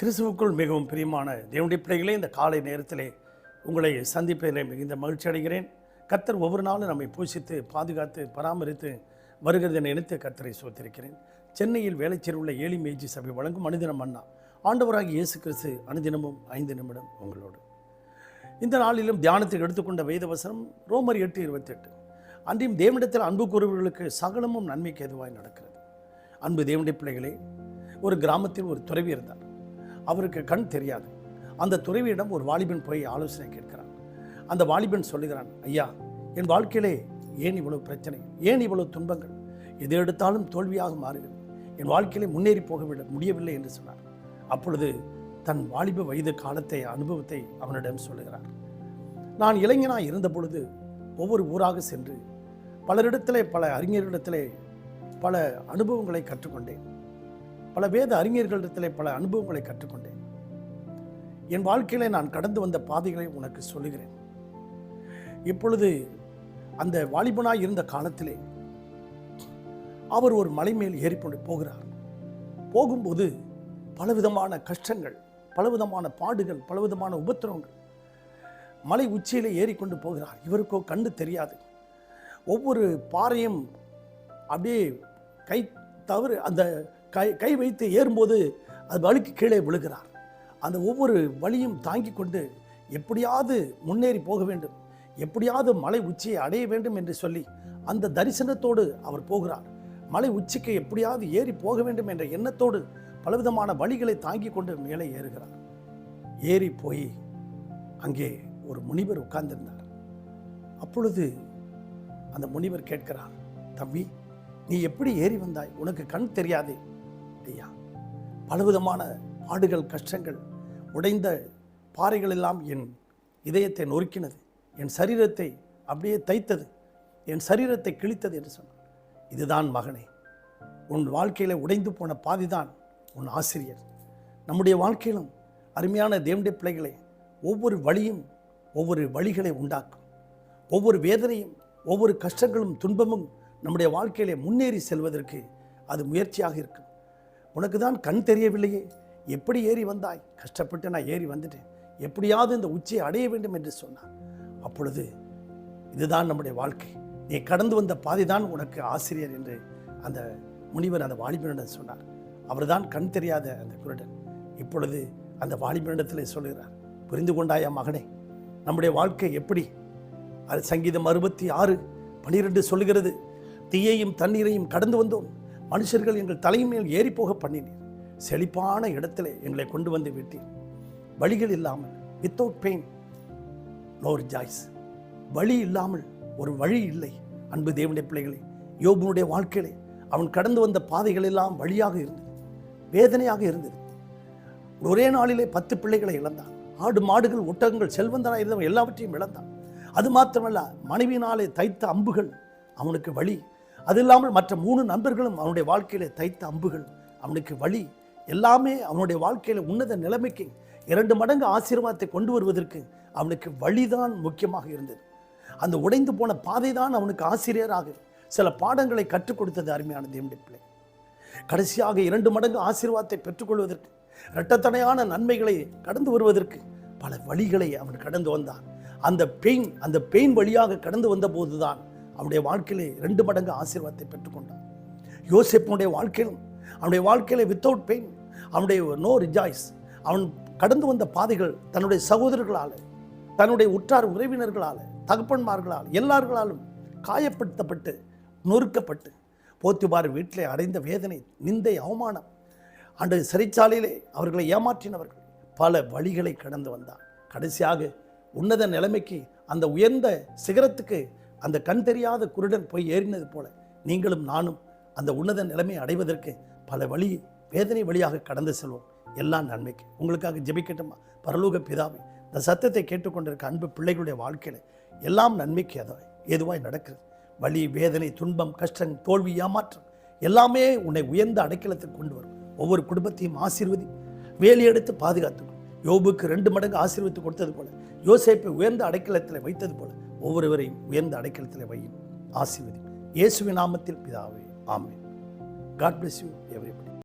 கிறிஸ்துவுக்குள் மிகவும் பிரியமான தேவனுடைய பிள்ளைகளே இந்த காலை நேரத்திலே உங்களை சந்திப்பதிலே மிகுந்த மகிழ்ச்சி அடைகிறேன். கர்த்தர் ஒவ்வொரு நாளும் நம்மை பூசித்து பாதுகாத்து பராமரித்து வருகிறது என நினைத்து கர்த்தரை சோத்திருக்கிறேன். சென்னையில் வேலைச்சேர் உள்ள ஏழி மேஜி சபை வழங்கும் அனுதினம் அண்ணா. ஆண்டவராகி இயேசு கிறிஸ்து அனுதினமும் ஐந்து நிமிடம் உங்களோடு. இந்த நாளிலும் தியானத்துக்கு எடுத்துக்கொண்ட வேதவசனம் ரோமர் எட்டு இருபத்தெட்டு. அன்றையும் தேவனிடத்தில் அன்பு கூறுவர்களுக்கு சகலமும் நன்மைக்கு எதுவாய் நடக்கிறது. அன்பு தேவனுடைய பிள்ளைகளே ஒரு கிராமத்தில் ஒரு துறவி இருந்தார் அவருக்கு கண் தெரியாது. அந்த துறவியிடம் ஒரு வாலிபன் போய் ஆலோசனை கேட்கிறான். அந்த வாலிபன் சொல்லுகிறான் ஐயா என் வாழ்க்கையிலே ஏன் இவ்வளவு பிரச்சனை? ஏன் இவ்வளவு துன்பங்கள்? எது எடுத்தாலும் தோல்வியாக மாறுகிறது. என் வாழ்க்கையிலே முன்னேறி போகவில்லை முடியவில்லை என்று சொன்னார். அப்பொழுது தன் வாலிப வயது காலத்தை அனுபவத்தை அவனிடம் சொல்லுகிறார். நான் இளைஞனாக இருந்த பொழுது ஒவ்வொரு ஊராக சென்று பலரிடத்திலே பல அறிஞர்களிடத்திலே பல அனுபவங்களை கற்றுக்கொண்டேன். பல வேத அறிஞர்களிடத்தில் பல அனுபவங்களை கற்றுக்கொண்டேன். என் வாழ்க்கையில் நான் கடந்து வந்த பாதைகளை உனக்கு சொல்லுகிறேன். இப்பொழுது அந்த வாலிபனாய் இருந்த காலத்திலே அவர் ஒரு மலை மேல் ஏறிக்கொண்டு போகிறார். போகும்போது பலவிதமான கஷ்டங்கள் பலவிதமான பாடுகள் பலவிதமான உபத்திரவங்கள் மலை உச்சியிலே ஏறிக்கொண்டு போகிறார். இவருக்கோ கண்டு தெரியாது. ஒவ்வொரு பாறையும் அப்படியே கை தவறு அந்த கை கை வைத்து ஏறும்போது அது வலிக்கு கீழே விழுகிறார். அந்த ஒவ்வொரு வழியும் தாங்கி கொண்டு எப்படியாவது முன்னேறி போக வேண்டும். எப்படியாவது மலை உச்சியை அடைய வேண்டும் என்று சொல்லி அந்த தரிசனத்தோடு அவர் போகிறார். மலை உச்சிக்கு எப்படியாவது ஏறி போக வேண்டும் என்ற எண்ணத்தோடு பலவிதமான வழிகளை தாங்கி கொண்டு மேலே ஏறுகிறார். ஏறி போய் அங்கே ஒரு முனிவர் உட்கார்ந்திருந்தார். அப்பொழுது அந்த முனிவர் கேட்கிறார் தம்பி நீ எப்படி ஏறி வந்தாய்? உனக்கு கண் தெரியாதே. ஐயா பலவிதமான பாடுகள் கஷ்டங்கள் உடைந்த பாறைகள் எல்லாம் என் இதயத்தை நொறுக்கினது. என் சரீரத்தை அப்படியே தைத்தது. என் சரீரத்தை கிழித்தது என்று சொன்னான். இதுதான் மகனே உன் வாழ்க்கையில் உடைந்து போன பாதிதான் உன் ஆசிரியர். நம்முடைய வாழ்க்கையிலும் அருமையான தேவனுடைய பிள்ளைகளை ஒவ்வொரு வழியும் ஒவ்வொரு வழிகளை உண்டாக்கும். ஒவ்வொரு வேதனையும் ஒவ்வொரு கஷ்டங்களும் துன்பமும் நம்முடைய வாழ்க்கையிலே முன்னேறி செல்வதற்கு அது முயற்சியாக இருக்கும். உனக்கு தான் கண் தெரியவில்லையே. எப்படி ஏறி வந்தாய்? கஷ்டப்பட்டு நான் ஏறி வந்துட்டேன். எப்படியாவது இந்த உச்சியை அடைய வேண்டும் என்று சொன்னான். அப்பொழுது இதுதான் நம்முடைய வாழ்க்கை. நீ கடந்து வந்த பாதைதான் உனக்கு ஆசிரியர் என்று அந்த முனிவர் அந்த வாலிபனிடம் சொன்னார். அவர்தான் கண் தெரியாத அந்த குருடன். இப்பொழுது அந்த வாலிபனிடத்தில் சொல்கிறார் புரிந்து கொண்டாயா மகனே? நம்முடைய வாழ்க்கை எப்படி? அது சங்கீதம் அறுபத்தி ஆறு பனிரெண்டு சொல்லுகிறது தீயையும் தண்ணீரையும் கடந்து வந்தோம். மனுஷர்கள் எங்கள் தலைமையில் மேல் ஏறி போக பண்ணினீர். செழிப்பான இடத்துல எங்களை கொண்டு வந்து விட்டீர். வழிகள் இல்லாமல் வித்தவுட் பெயின் நோர் ஜாய்ஸ் வழி இல்லாமல் ஒரு வழி இல்லை அன்பு தேவனுடைய பிள்ளைகளே. யோபனுடைய வாழ்க்கையிலே அவன் கடந்து வந்த பாதைகள் எல்லாம் வழியாக இருந்தது வேதனையாக இருந்தது. ஒரே நாளிலே பத்து பிள்ளைகளை இழந்தான். ஆடு மாடுகள் ஒட்டகங்கள் செல்வந்தனாக இருந்தவன் எல்லாவற்றையும் இழந்தான். அது மாத்திரமல்ல மனைவியினாலே தைத்த அம்புகள் அவனுக்கு வழி அது இல்லாமல் மற்ற மூணு நண்பர்களும் அவனுடைய வாழ்க்கையில் தைத்த அம்புகள் அவனுக்கு வழி எல்லாமே அவனுடைய வாழ்க்கையில் உன்னத நிலைமைக்கு இரண்டு மடங்கு ஆசீர்வாதத்தை கொண்டு வருவதற்கு அவனுக்கு வழிதான் முக்கியமாக இருந்தது. அந்த உடைந்து போன பாதை தான் அவனுக்கு ஆசிரியராக சில பாடங்களை கற்றுக் கொடுத்தது அருமையான தேவனுடைய பிள்ளை. கடைசியாக இரண்டு மடங்கு ஆசீர்வாதத்தை பெற்றுக்கொள்வதற்கு இரட்டத்தனையான நன்மைகளை கடந்து வருவதற்கு பல வழிகளை அவன் கடந்து வந்தான். அந்த பெயின் அந்த பெயின் வழியாக கடந்து வந்த போதுதான் அவனுடைய வாழ்க்கையிலே ரெண்டு மடங்கு ஆசீர்வாதத்தை பெற்றுக்கொண்டான் யோசிப்பனுடைய வாழ்க்கையிலும் அவனுடைய வாழ்க்கையில் வித்தவுட் பெயின் அவனுடைய நோ ரிஜாய்ஸ் அவன் கடந்து வந்த பாதைகள் தன்னுடைய சகோதரர்களால் தன்னுடைய உற்றார் உறவினர்களால் தகப்பன்மார்களால் எல்லார்களாலும் காயப்படுத்தப்பட்டு நொறுக்கப்பட்டு போத்திபார் வீட்டிலே அடைந்த வேதனை நிந்தை அவமானம் அன்று சிறைச்சாலையிலே அவர்களை ஏமாற்றினவர்கள் பல வழிகளை கடந்து வந்தார். கடைசியாக உன்னத நிலைமைக்கு அந்த உயர்ந்த சிகரத்துக்கு அந்த கண் தெரியாத குருடன் போய் ஏறினது போல நீங்களும் நானும் அந்த உன்னத நிலைமை அடைவதற்கு பல வழி வேதனை வழியாக கடந்து செல்வோம். எல்லாம் நன்மைக்கு. உங்களுக்காக ஜெபிக்கட்டுமா பரலோக பிதாவை இந்த சத்தத்தை கேட்டுக்கொண்டிருக்க அன்பு பிள்ளைகளுடைய வாழ்க்கையில் எல்லாம் நன்மைக்கு எதோ எதுவாய் நடக்கிறது. வலி வேதனை துன்பம் கஷ்டம் தோல்வி ஏமாற்றம் எல்லாமே உன்னை உயர்ந்த அடைக்கலத்துக்கு கொண்டு வரும். ஒவ்வொரு குடும்பத்தையும் ஆசீர்வதி வேலி எடுத்து பாதுகாத்துக்கும் யோபுக்கு ரெண்டு மடங்கு ஆசீர்வத்து கொடுத்தது போல யோசேப்பை உயர்ந்த அடைக்கலத்தில் வைத்தது போல ஒவ்வொருவரையும் உயர்ந்த அடைக்கலத்தில் வையும் ஆசீர்வதி இயேசுவின் நாமத்தில் பிதாவே ஆமே காட் பிளஸ் யூ எவ்ரிபடி